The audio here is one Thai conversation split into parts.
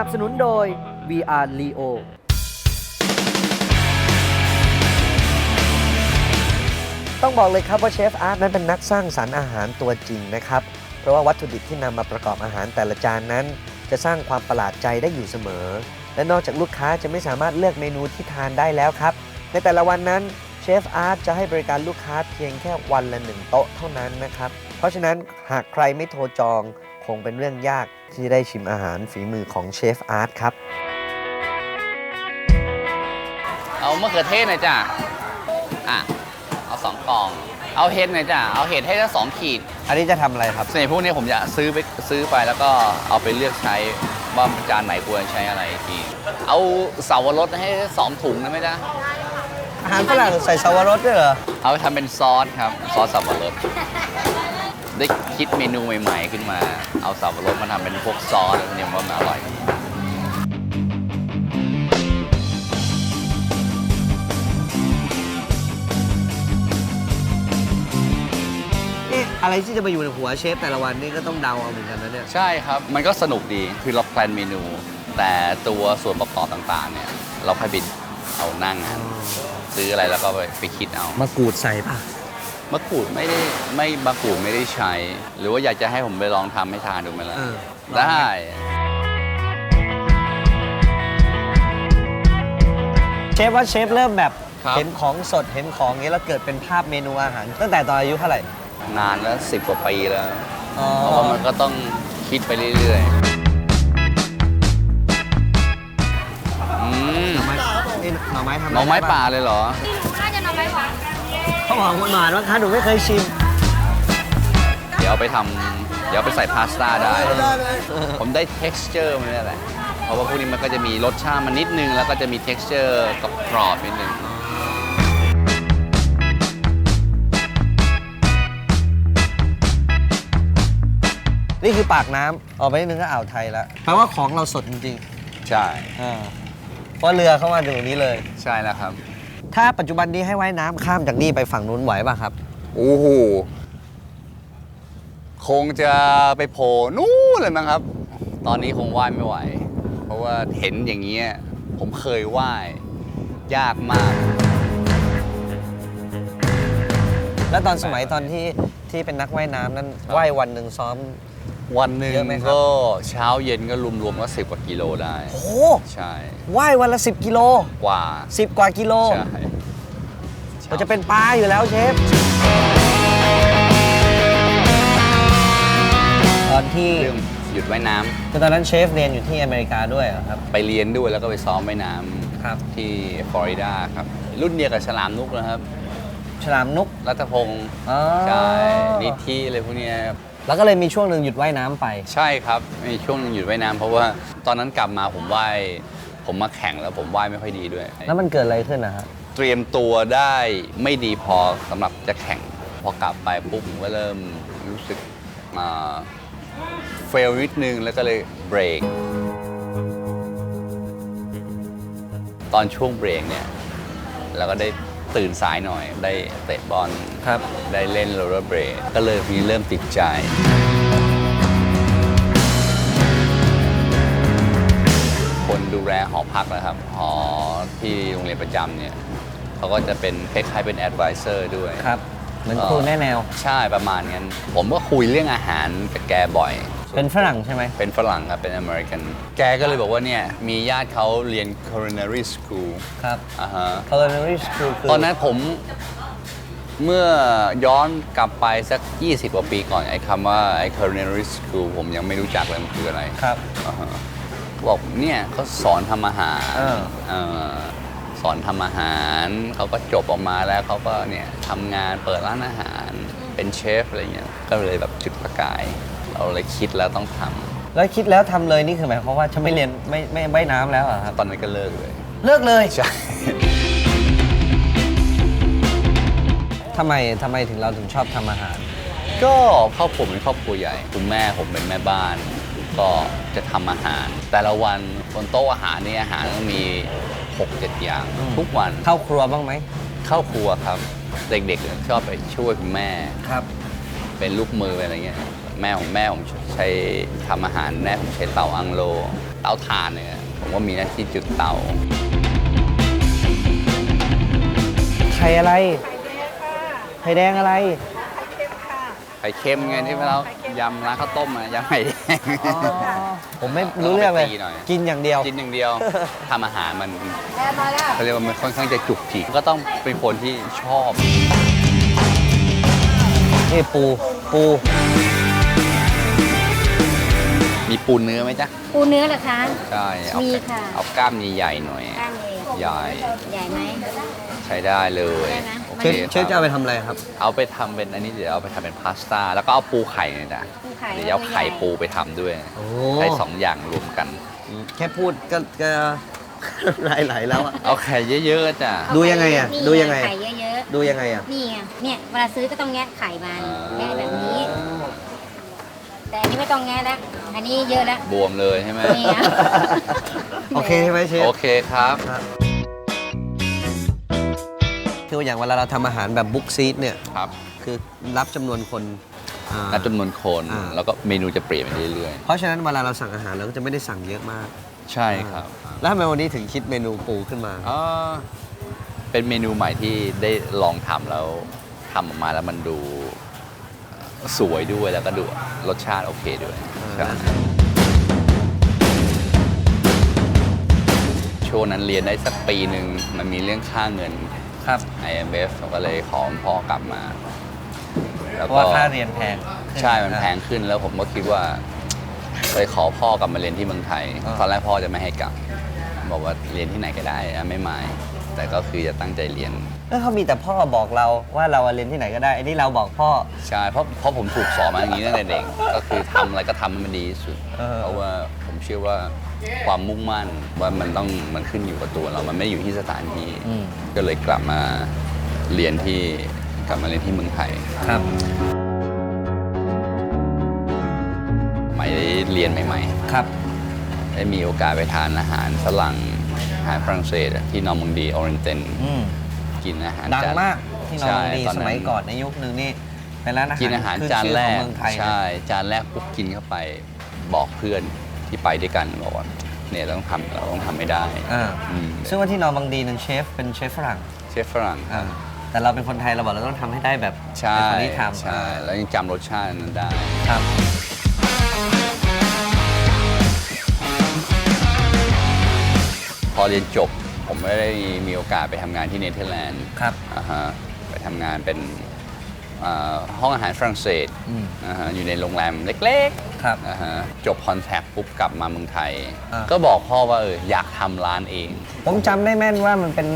นับสนุนโดย VR Leo ต้องบอกเลยครับว่าเชฟอาร์ตนั้นเป็นนักสร้างสรรค์อาหารตัวจริงนะครับ เพราะว่าวัตถุดิบที่นำมาประกอบอาหารแต่ละจานนั้น จะสร้างความประหลาดใจได้อยู่เสมอ และนอกจากลูกค้าจะไม่สามารถเลือกเมนูที่ทานได้แล้วครับ ในแต่ละวันนั้นเชฟอาร์ตจะให้บริการลูกค้าเพียงแค่วันละหนึ่งโต๊ะเท่านั้นนะครับ เพราะฉะนั้นหากใครไม่โทรจอง งเป็นเรื่องยากที่จะได้ชิมอาหารฝีมือของเชฟอาร์ตครับ เอามะเขือเทศหน่อยจ้ะ อะ เอาสองกล่อง เอาเห็ดหน่อยจ้ะ เอาเห็ดให้ทั้งสองขีด อันนี้จะทำอะไรครับ ส่วนใหญ่พวกนี้ผมจะซื้อไปซื้อไปแล้วก็เอาไปเลือกใช้ว่าจานไหนควรใช้อะไรอีกที เอาเสาวรสให้สองถุงนะไหมจ๊ะอาหารฝรั่งใส่สวรสด้วยเหรอ เอาไปทำเป็นซอสครับ ซอสสับปะรด ได้คิดเมนูใหม่ ๆ ขึ้นมา เอาสับปะรดมาทำเป็นพวกซอสเนี่ยว่ามันอร่อย เอ๊ะอะไรที่จะมาอยู่ในหัวเชฟแต่ละวันนี่ก็ต้องเดาเอาเหมือนกันนะเนี่ย ใช่ครับ มันก็สนุกดีคือเราแพลนเมนู แต่ตัวส่วนประกอบต่างๆเนี่ย เราค่อยไปเอานั่งงานซื้ออะไรแล้วก็ไปไปคิดเอามะกรูดใส่ป่ะ มะกรูดไม่ได้ไม่มะกรูดไม่ได้ใช้ หรือว่าอยากจะให้ผมไปลองทำให้ทานดูไหมล่ะเออได้ เชฟว่าเชฟเริ่มแบบครับ เห็นของสดเห็นของนี้แล้วเกิดเป็นภาพเมนูอาหาร ตั้งแต่ตอนอายุเท่าไหร่ นานแล้วสิบกว่าปีแล้วอ๋อ เพราะว่ามันก็ต้องคิดไปเรื่อยๆอืมหน่อไม้นี่หน่อไม้ทำะรหน่อไม้ด้บ้งป่าเลยเหรอน่าจะหน่อไม้หวานเขาบอกหวานๆว่าคะหนูไม่เคยชิม เดี๋ยวเอาไปทำเดี๋ยวเอาไปใส่พาสต้าได้ ผมได้ texture มันนี่แหละ เพราะว่าพวกนี้มันก็จะมีรสชาติมันนิดนึง แล้วก็จะมี texture กรอบๆนิดนึง นี่คือปากน้ำออกไปนิดนึงก็อ่าวไทยแล้วแปลว่าของเราสดจริงใช่ ๆอ่าเพราะเรือเข้ามาถึงตรงนี้เลย ใช่แล้วครับ ถ้าปัจจุบันนี้ให้ว่ายน้ำข้ามจากนี่ไปฝั่งนู้นไหวป่ะครับ โอ้โหคงจะไปโผล่นู่นเลยมั้งครับ ตอนนี้คงว่ายไม่ไหว เพราะว่าเห็นอย่างเงี้ยผมเคยว่าย ยากมาก แล้วตอนสมัยตอนที่ที่เป็นนักว่ายน้ำนั้นว่ายวันหนึ่งซ้อม วันหนึ่งเยอะไหมครับ ก็เช้าเย็นก็รวมๆก็สิบกว่ากิโลได้ โอ้โหใช่ว่ายวันละ 10 กิโล กว่า10 กว่ากิโลใช่มันจะเป็นปลาอยู่แล้วเชฟ ตอนที่เรื่องหยุดว่ายน้ำคือตอนนั้นเชฟเรียนอยู่ที่อเมริกาด้วยเหรอครับ ไปเรียนด้วยแล้วก็ไปซ้อมว่ายน้ครับำที่ฟลอริดาครับ รุ่นเดียวกับฉลามนุกนะครับ ฉลามนุก รัตพงศ์อ๋อ ใช่นิธิอะไรพวกเนี้ยครับ แล้วก็เลยมีช่วงหนึ่งหยุดว่ายน้ำไป ใช่ครับมีช่วงหนึงหยุดว่ายน้ำเพราะว่าตอนนั้นกลับมาผมว่ายผมมาแข่งแล้วผมว่ายไม่ค่อยดีด้วย แล้วมันเกิดอะไรขึ้นนะฮะ เตรียมตัวได้ไม่ดีพอสำหรับจะแข่ง พอกลับไปปุ๊บผมก็เริ่มรู้สึกมาเฟลนิดนึงแล้วก็เลยเบรก ตอนช่วงเบรกเนี่ย เราก็ได้ ตื่นสายหน่อย ได้เตะบอลครับ ได้เล่นโรลเลอร์เบรดก็เลยมีเริ่มติดใจ คนดูแลหอพักนะครับ หอที่โรงเรียนประจำเนี่ยเขาก็จะเป็นคล้ายๆเป็นแอดไวเซอร์ด้วย ครับ เหมือนครูแน่แนว ใช่ประมาณนั้น ผมก็คุยเรื่องอาหารกับแกบ่อย เป็นฝรั่งใช่ไหม เป็นฝรั่งครับ เป็นอเมริกัน แกก็เลยบอกว่าเนี่ย มีญาติเขาเรียน culinary school ครับอ่าฮะ culinary school คือตอนนั้นผมเมื่อย้อนกลับไปสัก 20 กว่าปีก่อน ไอ้คำว่าไอ้ culinary school ผมยังไม่รู้จักเลยมันคืออะไรครับอ่าฮะบอกเนี่ยเขาสอนทำอาหารเออ เอ่อ สอนทำอาหาร เขาก็จบออกมาแล้วเขาก็เนี่ยทำงานเปิดร้านอาหารเป็นเชฟอะไรเงี้ยก็เลยแบบจุดประกาย เราเลยคิดแล้วต้องทแล้วคิดแล้วทำเลยนี่คือหมายความว่าจะไม่เรียนไม่ไม่ว่ายน้ำแล้วเหรอครับำตอนนั้นก็เลิกเลยเลิกเลยใช่ ทำไมทำไมถึงเราถึงชอบทำอาหาร ก็ครอบครัวเป็นครอบครัวใหญ่คุณแม่ผมเป็นแม่บ้าน ก็จะทำอาหาร แต่ละวันบนโต๊ะอาหารนี่อาหารต้องมี 6-7 อย่าง อืม ทุกวันเข้าครัวบ้างไหมเข้าครัวครับ เด็กๆเนี่ยชอบไปช่วยคุณแม่ ครับ เป็นลูกมืออะไรเงี้ยแม่ของแม่ผมใช้ทำอาหารแม่ผมใช้เตาอังโล เตาถ่านเนี่ยผมก็มีหน้าที่จุดเตา ไข่อะไร ไข่แดงอะไร ไข่เค็มไงที่เรา ยำร้านข้าวต้มอะยำไข่แดง ผมไม่รู้เรื่องเลย เอาไปตีหน่อย กินอย่างเดียว กินอย่างเดียวทำอาหารมันเขาเรียกว่ามันค่อนข้างจะจุกจิกก็ต้องเป็นคนที่ชอบ นี่ปู ปู มีปูเนื้อไหมจ๊ะปูเนื้อเหรอคะ ใช่เอามีค่ะ เอากล้ามใหญ่ๆหน่อยกล้ามเองใหญ่ ใหญ่ไหมใช้ได้เลยได้นะ โอเชเคฟเชฟคจะรับเอาไปทำอะไรครับ เอาไปทำเป็นอันนี้เดี๋ยวเอาไปทำเป็นพาสต้าแล้วก็เอาปูไข่เนี่ยนะปูไข่เดี๋ยวเอาไข่ปูไปทำด้วยโอ้ ใช้สองอย่างรวมกันแค่พูดก็ก็ ไหลๆแล้วอะ เอาไข่เยอะๆจ้ะ ดูยังไงอะนี่ดูยังไง ไข่เยอะดูยังไงอะ ๆนี่ไงเนี่ยเวลาซื้อก็ต้องแงะไข่มันแงะแบบนี้ แต่อันนี้ไม่ต้องแงะแล้วอันนี้เยอะแล้วบวมเลยใช่ไหมนี่อะโอเคใช่ไหมเชฟ โอเคครับ ครับ คืออย่างเวลาเราทำอาหารแบบบุ๊กซีดเนี่ยครับคือรับจำนวนคนอ่า นับจำนวนคนอ่า แล้วก็เมนูจะเปลี่ยนไปเรื่อยเพราะฉะนั้นเวลาเราสั่งอาหารเราก็จะไม่ได้สั่งเยอะมาก ๆ ใช่ครับแล้วทำไมวันนี้ถึงคิดเมนูปูขึ้นมาอ่าเป็นเมนูใหม่ที่ได้ลองทำแล้วทำออกมาแล้วมันดูสวยด้วยแล้วก็ดูรสชาติโอเคด้วยอ่าใช่ช่วงนั้นเรียนได้สักปีหนึ่งมันมีเรื่องค่าเงิน ครับ IMF ผมก็เลยขอพ่อกลับมาแล้วเพราะก็ว่าค่าเรียนแพงใช่มันแพงขึ้นแล้วผมก็คิดว่าเลยขอพ่อกลับมาเรียนที่เมืองไทยอ่าตอนแรกพ่อจะไม่ให้กลับ บอกว่าเรียนที่ไหนก็ได้อะไม่หมาย แต่ก็คือจะตั้งใจเรียน แล้วเขามีแต่พ่อบอกเราว่าเราเรียนที่ไหนก็ได้อันนี้เราบอกพ่อ ใช่ เพราะเพราะผมถูกสอนมาอย่างนี้ตั้งแต่เด็ก ก็คือทำอะไรก็ทำให้มันดีที่สุด เออ เพราะว่าผมเชื่อว่า ความมุ่งมั่นว่ามันต้องมันขึ้นอยู่กับตัวเรา มันไม่ได้อยู่ที่สถานที่ อืม ก็เลยกลับมาเรียนที่กลับมาเรียนที่เมืองไทย ครับ สมัยเรียนใหม่ๆครับได้มีโอกาสไปทานอาหารฝรั่งอาหารฝรั่งเศสอะที่นอร์มังดีออริเ n นอืม กินอาหารดังจนมากที่นอใช่ร์มังดีตอนสนั้นมัยก่อนในยุคหนึ่งนี่เป็นร้านอาหารกินอาหารขึ้จานชื่อแรของกเมืองไทยนะ ใช่จานแรกปุ๊บกินเข้าไปบอกเพื่อน ที่ไปด้วยกันบอกว่าเนี่ยเราต้องทำเราต้องทำไม่ได้อ่าอืมซึ่งว่าที่นอร์มังดีนั้นเชฟเป็นเชฟฝรั่งเชฟฝรั่งอ่าแต่เราเป็นคนไทยเราบอกเราต้องทำให้ได้แบบใช่เป็นคนที่ทำใช่แล้วยังจำรสชาตินั้นได้ ครับ พอเรียนจบผมไม่ได้มีโอกาสไปทำงานที่เนเธอร์แลนด์ครับ อ่าฮะไปทำงานเป็น อ่าห้องอาหารฝรั่งเศสอืมอ่าฮะอยู่ในโรงแรมเล็กครับๆอ่าฮะจบคอนแทคปุ๊บกลับมาเมืองไทย อ่า ก็บอกพ่อว่าเอออยากทำร้านเอง ผมจำได้แม่นว่ามันเป็น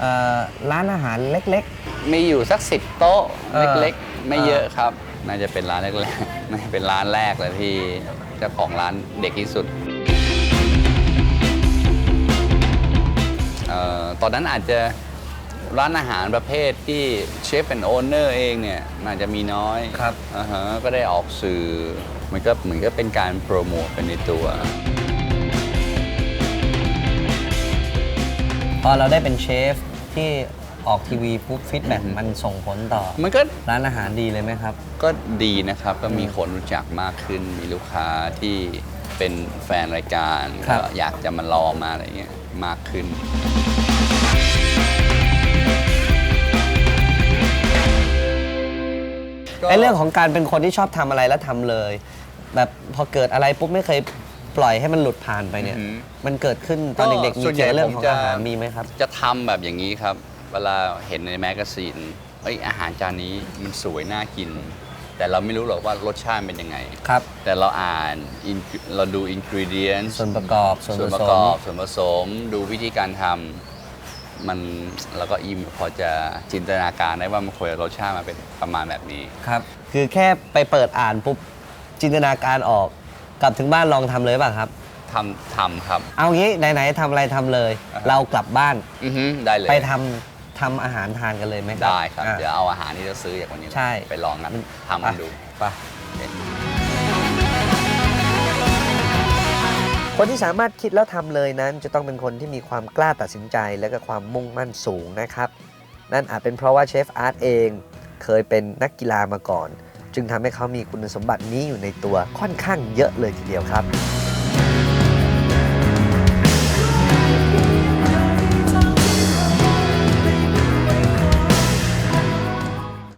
เอ่อร้านอาหารเล็ก มีอยู่สักสิบโต๊ะเออเล็กๆ ไม่เออเยอะครับ น่าจะเป็นร้านแรกๆ น่าจะเป็นร้านแรกเลยที่เจ้าของร้านเด็กที่สุดเอ่อตอนนั้นอาจจะ ร้านอาหารประเภทที่เชฟเป็นโอนเนอร์เองเนี่ยน่าจะมีน้อยครับ อ่าฮะก็ได้ออกสื่อ มันก็เหมือนก็เป็นการโปรโมทเป็นในตัวๆพอเราได้เป็นเชฟที่ออกทีวีปุ๊บฟีดแบ็กอือฮึมันส่งผลต่อมันก็ ร้านอาหารดีเลยไหมครับ ก็ดีนะครับ ก็มีคนรู้จักมากขึ้น มีลูกค้าที่เป็นแฟนรายการครับ ก็อยากจะมาลองมาอะไรเงี้ยมากขึ้น ไอ้เรื่องของการเป็นคนที่ชอบทำอะไรแล้วทำเลย แบบพอเกิดอะไรปุ๊บไม่เคยปล่อยให้มันหลุดผ่านไปเนี่ย อือหือมันเกิดขึ้นตอนเด็กๆมีส่วนใหเกี่ญ่ยวกับเรื่องของผมจะ อาหารมีไหมครับ จะทำแบบอย่างนี้ครับ เวลาเห็นในแมกกาซีนเอ้ยอาหารจานนี้มันสวยน่ากิน แต่เราไม่รู้หรอกว่ารสชาติเป็นยังไง ครับ แต่เราอ่าน in- เราดูอินก e เดียนส่วนประกอบส่วนส่วนผประสกม อบส่วนผสม ดูวิธีการทำ มันแล้วก็อิมพอจะจินตนาการได้ว่ามันควรจะรสชาติมาเป็นประมาณแบบนี้ ครับ คือแค่ไปเปิดอ่านปุ๊บจินตนาการออกกลับถึงบ้านลองทำเลยป่ะครับ ทำทำครับ เอางี้ไหนๆทำอะไรทำเลยอ่าฮะเรากลับบ้านอือฮึได้เลย ไปทำทำอาหารทานกันเลยไหมครับได้ครับ อะ เดี๋ยวเอาอาหารที่จะซื้อจากวันนี้ใช่ ไปลองกันทำกันดู ไป โอเค คนที่สามารถคิดแล้วทำเลยนั้น จะต้องเป็นคนที่มีความกล้าตัดสินใจและก็ความมุ่งมั่นสูงนะครับ นั่นอาจเป็นเพราะว่าเชฟอาร์ตเองเคยเป็นนักกีฬามาก่อน จึงทำให้เขามีคุณสมบัตินี้อยู่ในตัวค่อนข้างเยอะเลยทีเดียวครับ